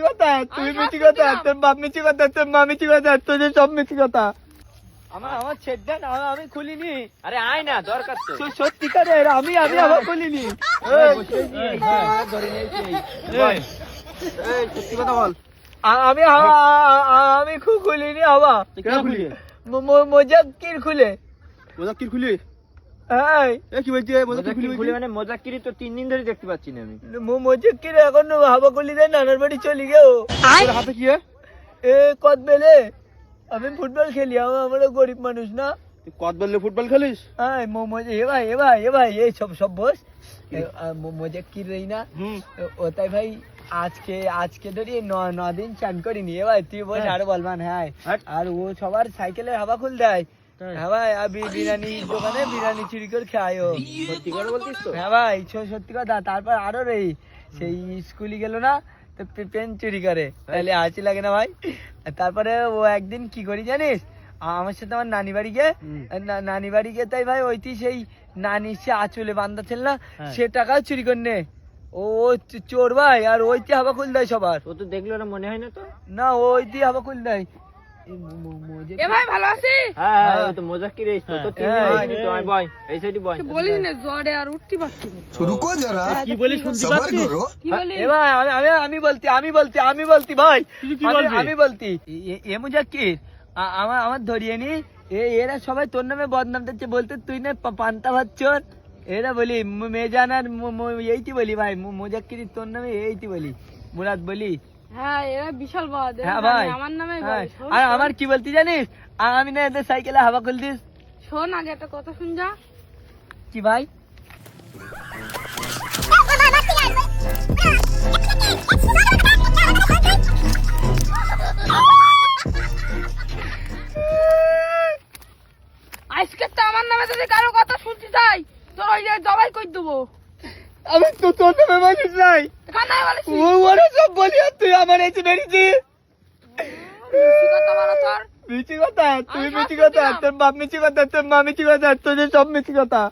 কথা তুই কথা শুনলাম। তোর বাপ মিছি কথা তোর মা মিছি কথা তোদের সব কথা আমার আমি আমি খুলিনি। আরে আয় না দরকার তো। স- সত্যিকারে আমি আমি আবার খুলিনি। এই, এই, এই, সত্যি কথা বল। আমি আ- আ- আ- আমি খু- খুলিনি আবা মোজাক্কির খুলে। মোজাক্কির খুলি এই এ কি বলছে মোজাক্কির খুলে মানে মোজাক্কিরি তো তিন দিন ধরে দেখতে পাচ্ছি না আমি। ম- মোজাক্কির এখন হাবা খুলি দেয় নানার বাড়ি চলে গেও। হাতে কি এ? এ কত বেলে আমি ফুটবল খেলি আমরা গরিব মানুষ না। কত বললে ফুটবল খেলিস? হ্যাঁ মজা এ ভাই এ ভাই এ ভাই এই সব সব বস। মজা কি রই না। হুম। ও তাই ভাই আজকে আজকে ধরি ন ন দিন চান করিনি। এ ভাই তুই বস আর বলবান হ্যাঁ। আর ও সবার সাইকেলের হাওয়া খুল দেয় হ্যাঁ। হ্যাঁ ভাই বিরিয়ানি দোকানে বিরিয়ানি চুরি করে খায় সত্যি করে বলতিস তো হ্যাঁ ভাই সত্যি কথা তারপর আরও রে সেই স্কুলে গেল না তো পেন চুরি করে। তাহলে হাসি লাগে না ভাই। তারপরে ও একদিন কি করি জানিস? আমার সাথে আমার নানি বাড়ি গিয়ে না- নানি বাড়ি গিয়ে তাই ভাই ওইটি সেই নানি সে আঁচলে বান্ধা ছিল না হ্যাঁ। সে টাকাও চুরি করে নে। ও চোর ভাই আর ওইটি হাবা খুল দেয় সবার। ও তো দেখল না মনে হয় না তো? না ওইটি হাবা খুল দেয়। এ কি আমি বলতি হ্যাঁ, ভাই। আমি বলতি এ মুজাক্কির আমার আমার ধরিয়ে নি। এরা সবাই তোর নামে বদনাম দিচ্ছে বলতে তুই না পান্তা ভাচ্ছন এরা বলি মেজান আর এইটি বলি ভাই মোজাক্কির তোর নামে এইটি বলি। মুরাদ বলি হ্যাঁ এরা বিশাল হ্যাঁ ভাই। আমার নামে হ্যাঁ। আর আমার কি বলতি জানিস? আমি না এদের সাইকেলে হাওয়া খুলতিস শোন আগে একটা কথা শুন যা। কি ভাই? আজকে তো আমার নামে যদি কারও কথা শুনতে চাই তোর ওই জবাই করে দেবো। আমি তো তোর নামে বলিস নাই। ওরা সব বলি তুই আমার এসে বেরিয়েছিস মিচি কথা তুই মিচি কথা। তোর বাপ মিছি কথা তোর মা মিছি কথা তোদের সব মিছি কথা।